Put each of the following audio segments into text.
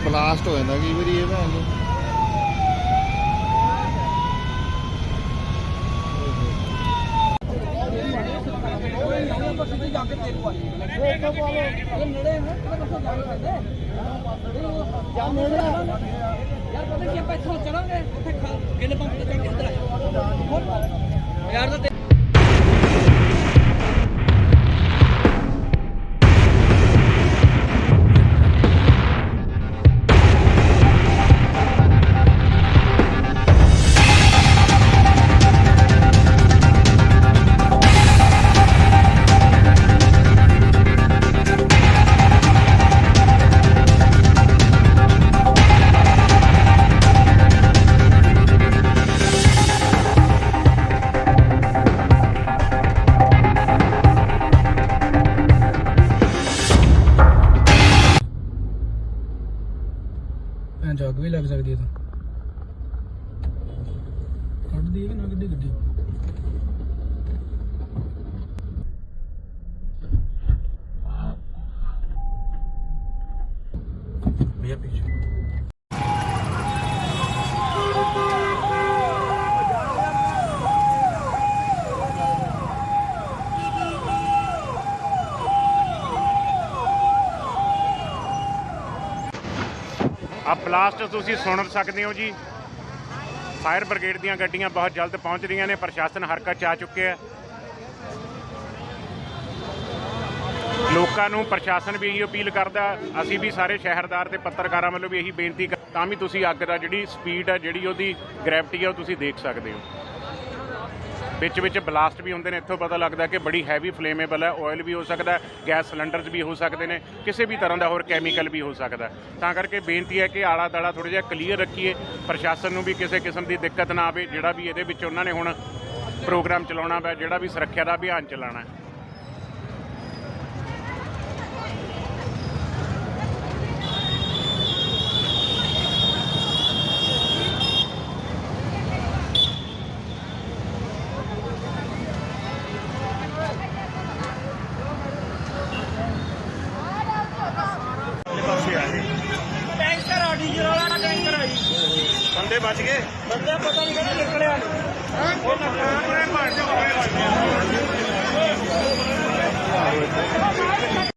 Blast ਹੋ ਜਾਂਦਾ ਕਈ ਵਾਰੀ ਇਹ ਭੈਣ ਭਈਆ ਪੀਛੇ। ਆ ਬਲਾਸਟ ਤੁਸੀਂ ਸੁਣ ਸਕਦੇ ਹੋ ਜੀ। ਫਾਇਰ ਬ੍ਰਿਗੇਡ ਦੀਆਂ ਗੱਡੀਆਂ ਬਹੁਤ ਜਲਦ ਪਹੁੰਚ ਰਹੀਆਂ ਨੇ, ਪ੍ਰਸ਼ਾਸਨ ਹਰਕਤ 'ਚ ਆ ਚੁੱਕਿਆ ਹੈ। ਲੋਕਾਂ ਨੂੰ ਪ੍ਰਸ਼ਾਸਨ ਵੀ ਇਹੀ ਅਪੀਲ ਕਰਦਾ, ਅਸੀਂ ਵੀ ਸਾਰੇ ਸ਼ਹਿਰਦਾਰ ਤੇ ਪੱਤਰਕਾਰਾਂ ਵੱਲੋਂ ਵੀ ਇਹੀ ਬੇਨਤੀ ਕਰ, ਤਾਂ ਵੀ ਤੁਸੀਂ ਅੱਗ ਦਾ ਜਿਹੜੀ ਸਪੀਡ ਹੈ ਜਿਹੜੀ ਉਹਦੀ ਗ੍ਰੈਵਿਟੀ ਹੈ ਉਹ ਤੁਸੀਂ ਦੇਖ ਸਕਦੇ ਹੋ। ਵਿੱਚ ਵਿੱਚ ਬਲਾਸਟ ਵੀ ਹੁੰਦੇ ਨੇ, ਇੱਥੋਂ ਪਤਾ ਲੱਗਦਾ ਕਿ ਬੜੀ ਹੈਵੀ ਫਲੇਮੇਬਲ ਹੈ ਆਇਲ ਵੀ ਹੋ ਸਕਦਾ ਗੈਸ ਸਿਲੰਡਰਸ ਵੀ ਹੋ ਸਕਦੇ ਨੇ, ਕਿਸੇ ਵੀ ਤਰ੍ਹਾਂ ਦਾ ਹੋਰ ਕੈਮੀਕਲ ਵੀ ਹੋ ਸਕਦਾ ਤਾਂ ਕਰਕੇ ਬੇਨਤੀ ਹੈ ਕਿ ਆਲਾ ਦਾਲਾ ਥੋੜਾ ਜਿਹਾ ਕਲੀਅਰ ਰੱਖੀਏ, ਪ੍ਰਸ਼ਾਸਨ ਨੂੰ ਵੀ ਕਿਸੇ ਕਿਸਮ ਦੀ ਦਿੱਕਤ ਨਾ ਆਵੇ, ਜਿਹੜਾ ਵੀ ਇਹਦੇ ਵਿੱਚ ਉਹਨਾਂ ਨੇ ਹੁਣ ਪ੍ਰੋਗਰਾਮ ਚਲਾਉਣਾ ਵਾ, ਜਿਹੜਾ ਵੀ ਸੁਰੱਖਿਆ ਦਾ ਅਭਿਆਨ ਚਲਾਉਣਾ ਹੈ ਪਾਸੇ ਆ ਗਏ ਟੈਂਕਰ ਆ ਡੀਜ਼ਲ ਵਾਲਾ ਟੈਂਕਰ ਆ ਜੀ ਬੰਦੇ ਬਚ ਗਏ ਪਤਾ ਨਹੀਂ ਕਿਹੜਾ ਨਿਕਲਿਆ। ਉਹ ਨੁਕਸਾਨ ਭਾਂਜ ਹੋਏ ਲੱਗਦੇ ਇਹ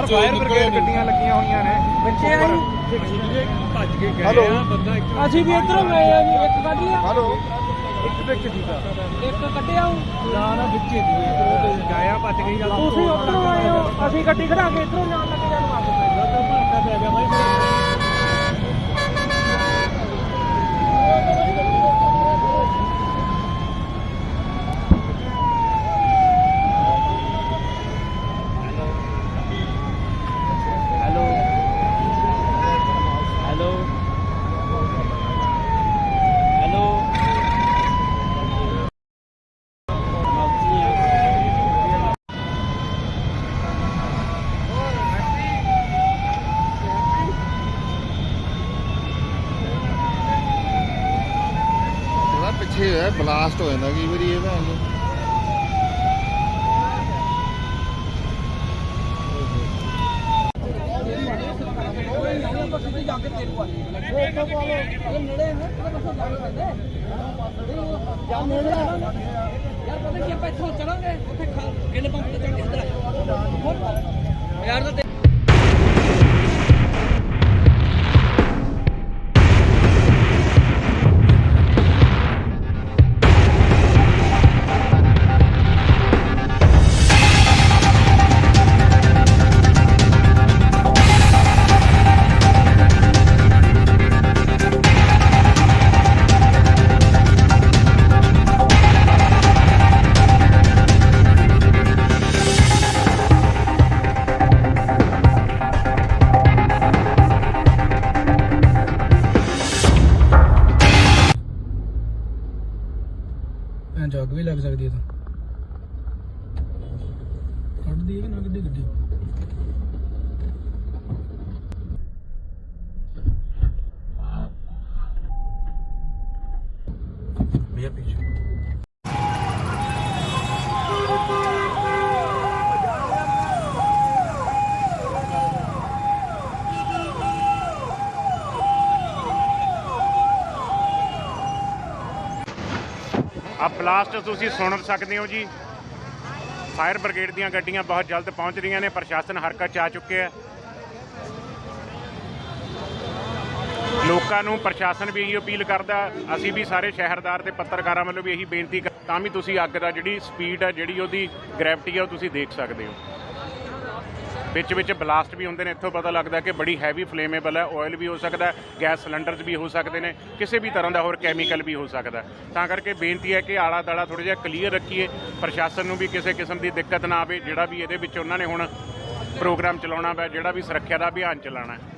ਵਿੱਚ ਫਾਇਰ ਬ੍ਰਿਗੇਡ ਗੱਡੀਆਂ ਲੱਗੀਆਂ ਹੋਈਆਂ ਨੇ। ਬੱਚੇ ਆ ਭੱਜ ਕੇ ਗਏ ਹੈਲੋ। ਆ ਬੰਦਾ ਇੱਕ ਅਸੀਂ ਵੀ ਇੱਧਰੋਂ ਗਏ ਆ ਜੀ ਇੱਕ ਕੱਢ ਲਿਆ ਹਲੋ। ਇੱਕ ਵਿੱਚ ਸੀਗਾ। ਇੱਕ ਕੱਢਿਆ ਹੂੰ ਨਾ ਨਾ ਵਿੱਚੇ ਦੀ ਗਾਇਆ ਭੱਜ ਗਈ ਜਦ ਤੁਸੀਂ ਉੱਧਰੋਂ ਆਏ ਹੋ ਅਸੀਂ ਗੱਡੀ ਖੜਾ ਕੇ ਇੱਧਰੋਂ ਜਾਣ ਲੱਗੇ ਜਾਨੂੰ ਪੈ ਗਈ ਤਾਂ ਭੜਕਾ ਪੈ ਗਿਆ ਬਾਈ ਇੱਥੇ ਹੈ ਬਲਾਸਟ ਹੋ ਜਾਂਦਾ, ਕਈ ਵਾਰੀ ਇਹ ਭੈਣ ਨੂੰ ਯਾਰ ਪਤਾ ਕੀ ਆਪਾਂ ਇੱਥੋਂ ਚਲਾਂਗੇ ਉੱਥੇ ਗਿੱਲ ਪੰਪ ਤੇ ਚੜ ਕੇ ਇੱਧਰ ਆ ਯਾਰ ਤਾਂ ਆ ਬਲਾਸਟ ਤੁਸੀਂ ਸੁਣ ਸਕਦੇ ਹੋ ਜੀ। ਫਾਇਰ ਬ੍ਰਿਗੇਡ ਦੀਆਂ ਗੱਡੀਆਂ ਬਹੁਤ ਜਲਦ ਪਹੁੰਚ ਰਹੀਆਂ ਨੇ, ਪ੍ਰਸ਼ਾਸਨ ਹਰਕਤ 'ਚ ਆ ਚੁੱਕਿਆ ਲੋਕਾਂ ਨੂੰ ਪ੍ਰਸ਼ਾਸਨ ਵੀ ਇਹੀ ਅਪੀਲ ਕਰਦਾ, ਅਸੀਂ ਵੀ ਸਾਰੇ ਸ਼ਹਿਰਦਾਰ ਤੇ ਪੱਤਰਕਾਰਾਂ ਵੱਲੋਂ ਵੀ ਇਹੀ ਬੇਨਤੀ ਕਰ- ਤਾਂ ਵੀ ਤੁਸੀਂ ਅੱਗ ਦਾ ਜਿਹੜੀ ਸਪੀਡ ਆ, ਜਿਹੜੀ ਉਹਦੀ ਗ੍ਰੈਵਿਟੀ ਆ, ਉਹ ਤੁਸੀਂ ਦੇਖ ਸਕਦੇ ਹੋ। ਵਿੱਚ ਵਿੱਚ ਬਲਾਸਟ ਵੀ ਹੁੰਦੇ ਨੇ, ਇੱਥੋਂ ਪਤਾ ਲੱਗਦਾ ਕਿ ਬੜੀ ਹੈਵੀ ਫਲੇਮੇਬਲ ਹੈ ਆਇਲ ਵੀ ਹੋ ਸਕਦਾ ਗੈਸ ਸਿਲੰਡਰਸ ਵੀ ਹੋ ਸਕਦੇ ਨੇ, ਕਿਸੇ ਵੀ ਤਰ੍ਹਾਂ ਦਾ ਹੋਰ ਕੈਮੀਕਲ ਵੀ ਹੋ ਸਕਦਾ ਤਾਂ ਕਰਕੇ ਬੇਨਤੀ ਹੈ ਕਿ ਆਲਾ ਦਾਲਾ ਥੋੜਾ ਜਿਹਾ ਕਲੀਅਰ ਰੱਖੀਏ, ਪ੍ਰਸ਼ਾਸਨ ਨੂੰ ਵੀ ਕਿਸੇ ਕਿਸਮ ਦੀ ਦਿੱਕਤ ਨਾ ਆਵੇ, ਜਿਹੜਾ ਵੀ ਇਹਦੇ ਵਿੱਚ ਉਹਨਾਂ ਨੇ ਹੁਣ ਪ੍ਰੋਗਰਾਮ ਚਲਾਉਣਾ ਵਾ, ਜਿਹੜਾ ਵੀ ਸੁਰੱਖਿਆ ਦਾ ਅਭਿਆਨ ਚਲਾਉਣਾ ਹੈ।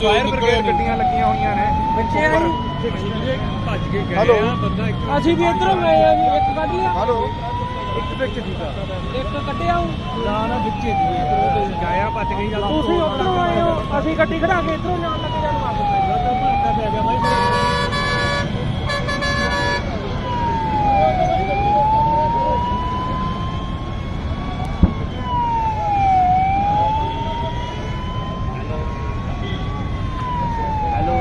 Fire brigade. ਗੱਡੀਆਂ ਲੱਗੀਆਂ ਹੋਈਆਂ ਨੇ। ਬੱਚੇ ਆ ਜੀ। ਜੀ ਭੱਜ ਕੇ ਗਏ ਹੈਲੋ। ਆ ਬੰਦਾ ਇੱਕ ਅਸੀਂ ਵੀ ਇੱਧਰੋਂ ਗਏ ਆ ਜੀ ਇੱਕ ਕੱਢ ਲਿਆ ਹੈਲੋ। ਇੱਕ ਵਿੱਚ ਸੀਗਾ। ਇੱਕ ਕੱਢਿਆ ਹੂੰ ਨਾ ਨਾ ਵਿੱਚੇ ਦੀ ਗਾਇਆ ਭੱਜ ਗਈ। ਜਾਂ ਤੁਸੀਂ ਉੱਧਰੋਂ ਆਏ ਹੋ ਅਸੀਂ ਗੱਡੀ ਖੜਾ ਕੇ ਇੱਧਰੋਂ ਜਾਣ ਲੱਗੇ ਜਾਨੂੰ ਆ ਗਏ ਲੱਗਾ ਭਾਂਡਾ ਪੈ ਗਿਆ ਬਾਈ ਹੈਲੋ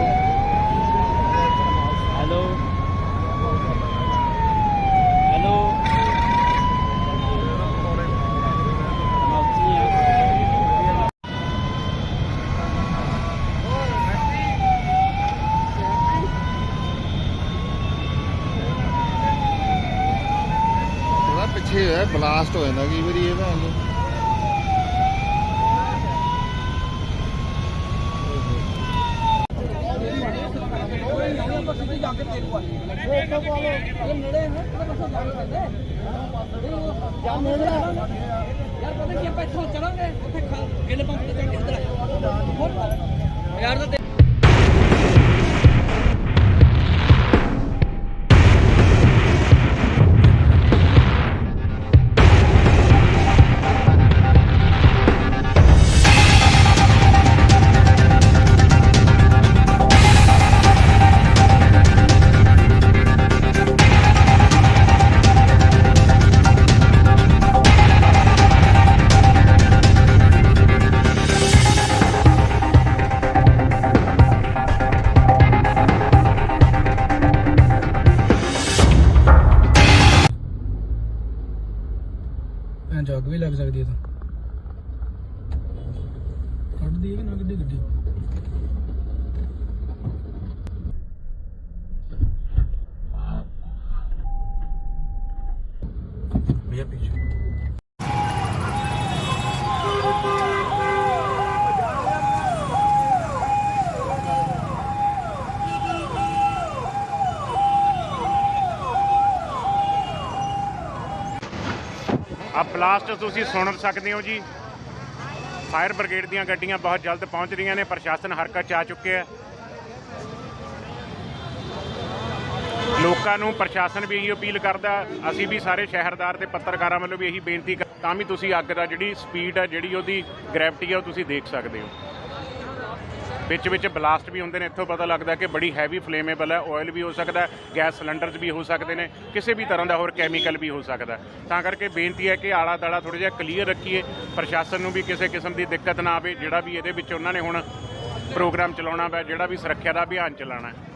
ਬਲਾਸਟ ਹੋ ਜਾਂਦਾ ਕਈ ਵਾਰੀ ਇਹ ਭੈਣ ਚੋ। ਆਪਾਂ ਸਿੱਧੇ ਜਾ ਕੇ ਤੇਲ ਪਾ ਲਈਏ। ਉਹ ਇੱਥੋਂ ਪਾ ਲਓ। ਇਹ ਨੇੜੇ ਹੈ ਕਿਹੜੇ ਪਾਸੇ ਜਾ ਕੇ ਪੈਂਦੇ ਜਾਂ ਆ ਬਲਾਸਟ ਤੁਸੀਂ ਸੁਣ ਸਕਦੇ ਹੋ ਜੀ। ਫਾਇਰ ਬ੍ਰਿਗੇਡ ਦੀਆਂ ਗੱਡੀਆਂ ਬਹੁਤ ਜਲਦ ਪਹੁੰਚ ਰਹੀਆਂ ਨੇ, ਪ੍ਰਸ਼ਾਸਨ ਹਰਕਤ 'ਚ ਆ ਚੁੱਕਿਆ ਹੈ। ਲੋਕਾਂ ਨੂੰ ਪ੍ਰਸ਼ਾਸਨ ਵੀ ਇਹੀ ਅਪੀਲ ਕਰਦਾ, ਅਸੀਂ ਵੀ ਸਾਰੇ ਸ਼ਹਿਰਦਾਰ ਤੇ ਪੱਤਰਕਾਰਾਂ ਵੱਲੋਂ ਵੀ ਇਹੀ ਬੇਨਤੀ ਕਰ ਤਾਂ ਵੀ ਤੁਸੀਂ ਅੱਗ ਦਾ ਜਿਹੜੀ ਸਪੀਡ ਹੈ ਜਿਹੜੀ ਉਹਦੀ ਗ੍ਰੈਵਿਟੀ ਹੈ ਉਹ ਤੁਸੀਂ ਦੇਖ ਸਕਦੇ ਹੋ। ਵਿੱਚ ਵਿੱਚ ਬਲਾਸਟ ਵੀ ਹੁੰਦੇ ਨੇ, ਇੱਥੋਂ ਪਤਾ ਲੱਗਦਾ ਕਿ ਬੜੀ ਹੈਵੀ ਫਲੇਮੇਬਲ ਹੈ ਆਇਲ ਵੀ ਹੋ ਸਕਦਾ ਗੈਸ ਸਿਲੰਡਰਸ ਵੀ ਹੋ ਸਕਦੇ ਨੇ, ਕਿਸੇ ਵੀ ਤਰ੍ਹਾਂ ਦਾ ਹੋਰ ਕੈਮੀਕਲ ਵੀ ਹੋ ਸਕਦਾ ਤਾਂ ਕਰਕੇ ਬੇਨਤੀ ਹੈ ਕਿ ਆਲਾ ਦਾਲਾ ਥੋੜਾ ਜਿਹਾ ਕਲੀਅਰ ਰੱਖੀਏ, ਪ੍ਰਸ਼ਾਸਨ ਨੂੰ ਵੀ ਕਿਸੇ ਕਿਸਮ ਦੀ ਦਿੱਕਤ ਨਾ ਆਵੇ, ਜਿਹੜਾ ਵੀ ਇਹਦੇ ਵਿੱਚ ਉਹਨਾਂ ਨੇ ਹੁਣ ਪ੍ਰੋਗਰਾਮ ਚਲਾਉਣਾ ਵਾ, ਜਿਹੜਾ ਵੀ ਸੁਰੱਖਿਆ ਦਾ ਅਭਿਆਨ ਚਲਾਉਣਾ ਹੈ।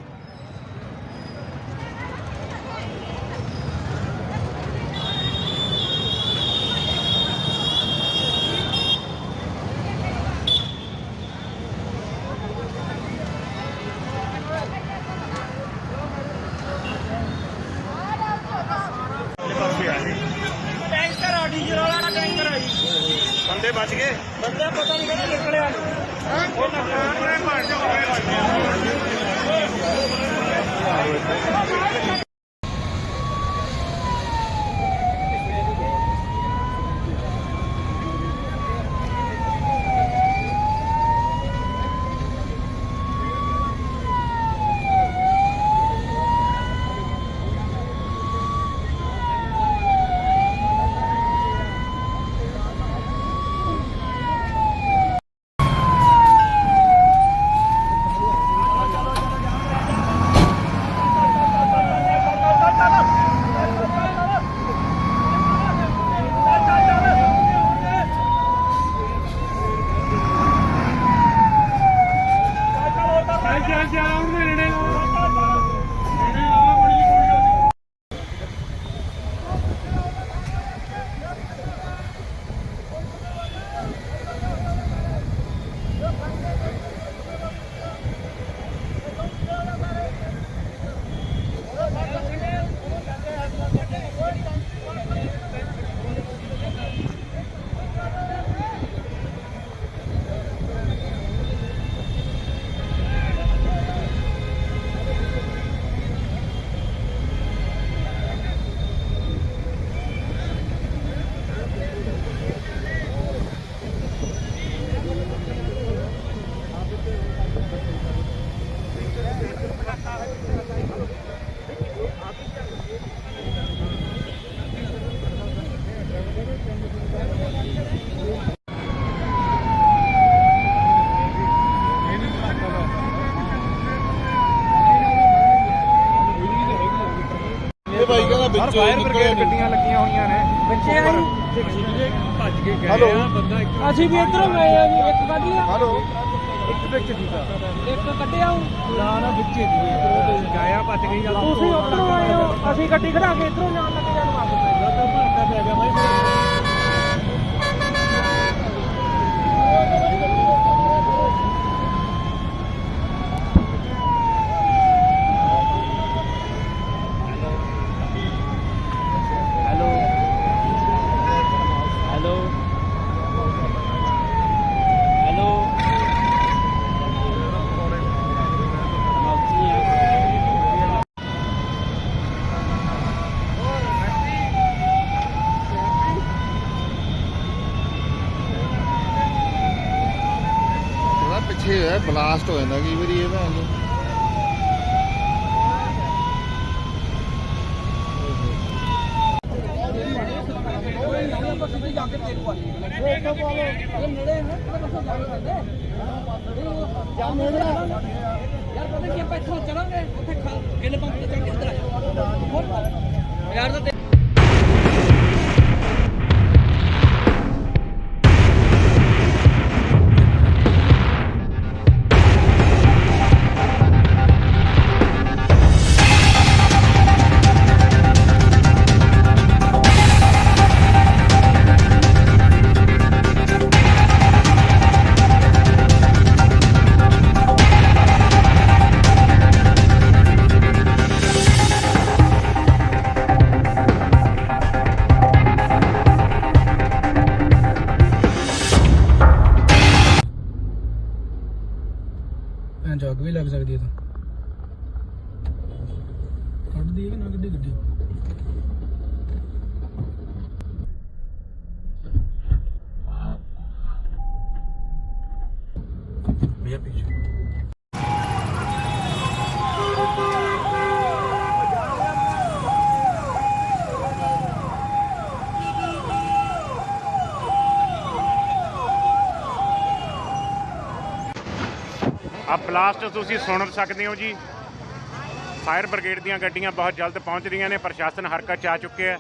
ਵਿੱਚੋਂ ਹੀ ਨਿਕਲਿਆ ਨੀ। ਲੱਗੀਆਂ ਹੋਈਆਂ ਨੇ ਬੱਚੇ ਆਏ। ਭੱਜ ਕੇ ਗਏ ਹੈਲੋ। ਆ ਬੰਦਾ ਇੱਕ ਅਸੀਂ ਵੀ ਇੱਧਰੋਂ ਗਏ ਆ ਜੀ ਇੱਕ ਕੱਢ ਲਿਆ ਹੈਲੋ। ਇੱਕ ਵਿੱਚ ਸੀਗਾ। ਇੱਕ ਕੱਢਿਆ ਹੂੰ ਨਾ ਨਾ ਵਿੱਚੇ ਦੀ ਗਾਇਆ ਭੱਜ ਗਈ ਜਾਂ ਤੁਸੀਂ ਉੱਧਰੋਂ ਆਏ ਹੋ ਅਸੀਂ ਗੱਡੀ ਖੜਾ ਕੇ ਇੱਧਰੋਂ ਜਾਣ ਲੱਗੇ ਜਾਣ ਵਾਪਸ। ਤਾਂ ਭੱਜਦਾ ਪੈ ਗਿਆ ਬਾਈ ਹੈਲੋ ਬਲਾਸਟ ਹੋ ਜਾਂਦਾ ਕਈ ਵਾਰੀ ਇਹ ਭੈਣ ਜੀ ਆਪਾਂ ਸਿੱਧੇ ਜਾ ਕੇ ਤੇਲ ਪਾ ਲਈਏ ਉਹ ਇੱਥੋਂ ਪਾ ਲਓ ਇਹ ਨੇੜੇ ਹੈ ਕਿਹੜੇ ਪਾਸੇ ਜਾ ਸਕਦੇ ਜਾਂ ਨੇੜੇ ਯਾਰ ਪਤਾ ਕੀ ਆਪਾਂ ਇੱਥੋਂ ਚਲਾਂਗੇ, ਉੱਥੇ ਗਿੱਲ ਪੰਪ ਤੇ ਚੜ ਕੇ ਇੱਧਰ ਆ ਯਾਰ ਤਾਂ ਬਲਾਸਟ ਤੁਸੀਂ ਸੁਣ ਸਕਦੇ ਹੋ ਜੀ। ਫਾਇਰ ਬ੍ਰਿਗੇਡ ਦੀਆਂ ਗੱਡੀਆਂ ਬਹੁਤ ਜਲਦ ਪਹੁੰਚ ਰਹੀਆਂ ਨੇ, ਪ੍ਰਸ਼ਾਸਨ ਹਰਕਤ 'ਚ ਆ ਚੁੱਕਿਆ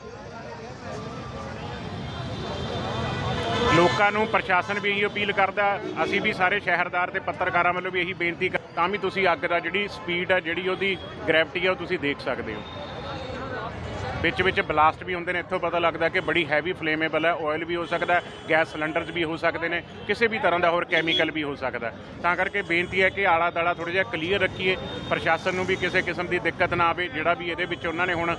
ਲੋਕਾਂ ਨੂੰ ਪ੍ਰਸ਼ਾਸਨ ਵੀ ਇਹੀ ਅਪੀਲ ਕਰਦਾ, ਅਸੀਂ ਵੀ ਸਾਰੇ ਸ਼ਹਿਰਦਾਰ ਤੇ ਪੱਤਰਕਾਰਾਂ ਵੱਲੋਂ ਵੀ ਇਹੀ ਬੇਨਤੀ ਕਰ- ਤਾਂ ਵੀ ਤੁਸੀਂ ਅੱਗ ਦਾ ਜਿਹੜੀ ਸਪੀਡ ਹੈ ਜਿਹੜੀ ਉਹਦੀ ਗ੍ਰੈਵਿਟੀ ਹੈ ਉਹ ਤੁਸੀਂ ਦੇਖ ਸਕਦੇ ਹੋ। ਵਿੱਚ ਵਿੱਚ ਬਲਾਸਟ ਵੀ ਹੁੰਦੇ ਨੇ, ਇੱਥੋਂ ਪਤਾ ਲੱਗਦਾ ਕਿ ਬੜੀ ਹੈਵੀ ਫਲੇਮੇਬਲ ਹੈ ਆਇਲ ਵੀ ਹੋ ਸਕਦਾ ਗੈਸ ਸਿਲੰਡਰਸ ਵੀ ਹੋ ਸਕਦੇ ਨੇ, ਕਿਸੇ ਵੀ ਤਰ੍ਹਾਂ ਦਾ ਹੋਰ ਕੈਮੀਕਲ ਵੀ ਹੋ ਸਕਦਾ ਤਾਂ ਕਰਕੇ ਬੇਨਤੀ ਹੈ ਕਿ ਆਲਾ ਦਾਲਾ ਥੋੜਾ ਜਿਹਾ ਕਲੀਅਰ ਰੱਖੀਏ, ਪ੍ਰਸ਼ਾਸਨ ਨੂੰ ਵੀ ਕਿਸੇ ਕਿਸਮ ਦੀ ਦਿੱਕਤ ਨਾ ਆਵੇ, ਜਿਹੜਾ ਵੀ ਇਹਦੇ ਵਿੱਚ ਉਹਨਾਂ ਨੇ ਹੁਣ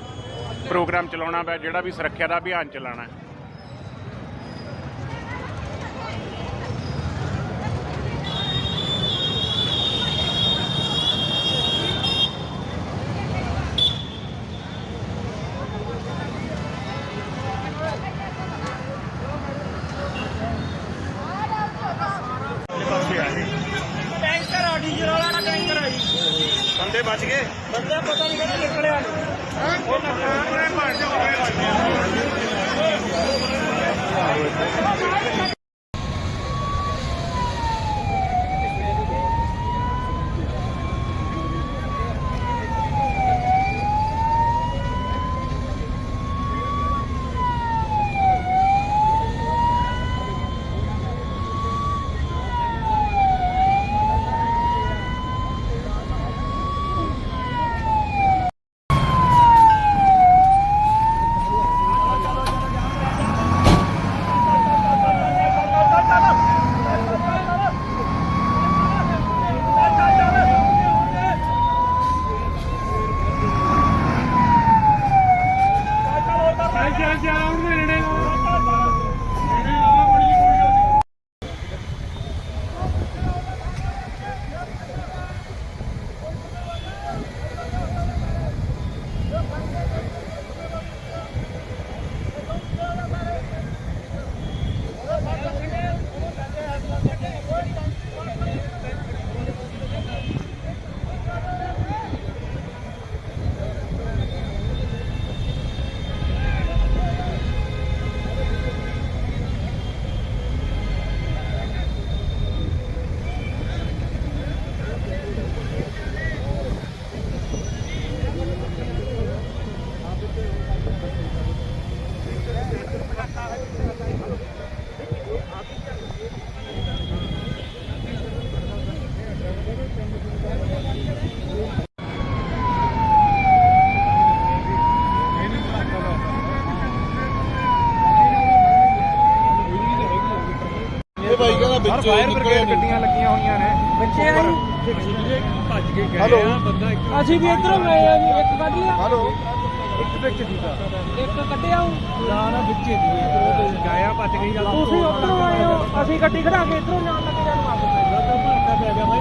ਪ੍ਰੋਗਰਾਮ ਚਲਾਉਣਾ ਵਾ, ਜਿਹੜਾ ਵੀ ਸੁਰੱਖਿਆ ਦਾ ਅਭਿਆਨ ਚਲਾਉਣਾ ਹੈ। ਵਿੱਚ ਫਾਇਰ ਬ੍ਰਿਗੇਡ ਗੱਡੀਆਂ ਲੱਗੀਆਂ ਹੋਈਆਂ ਨੇ। ਬੱਚੇ ਆ ਭੱਜ ਕੇ ਗਏ ਹੈਲੋ। ਆ ਬੰਦਾ ਇੱਕ ਅਸੀਂ ਵੀ ਇੱਧਰੋਂ ਗਏ ਆ ਜੀ ਇੱਕ ਕੱਢ ਲਿਆ ਹਲੋ। ਇੱਕ ਵਿੱਚ ਸੀਗਾ। ਇੱਕ ਕੱਢਿਆ ਹੂੰ ਨਾ ਨਾ ਵਿੱਚੇ ਦੀ ਗਾਇਆ ਭੱਜ ਗਈ ਜਾਂ ਤੁਸੀਂ ਉੱਧਰੋਂ ਆਏ ਹੋ। ਅਸੀਂ ਗੱਡੀ ਖੜਾ ਕੇ ਇੱਧਰੋਂ ਜਾਣ ਲੱਗੇ ਜਾਨੂੰ ਪੈ ਗਈ। ਤਾਂ ਭਾਰਤਾ ਪੈ ਗਿਆ ਬਾਈ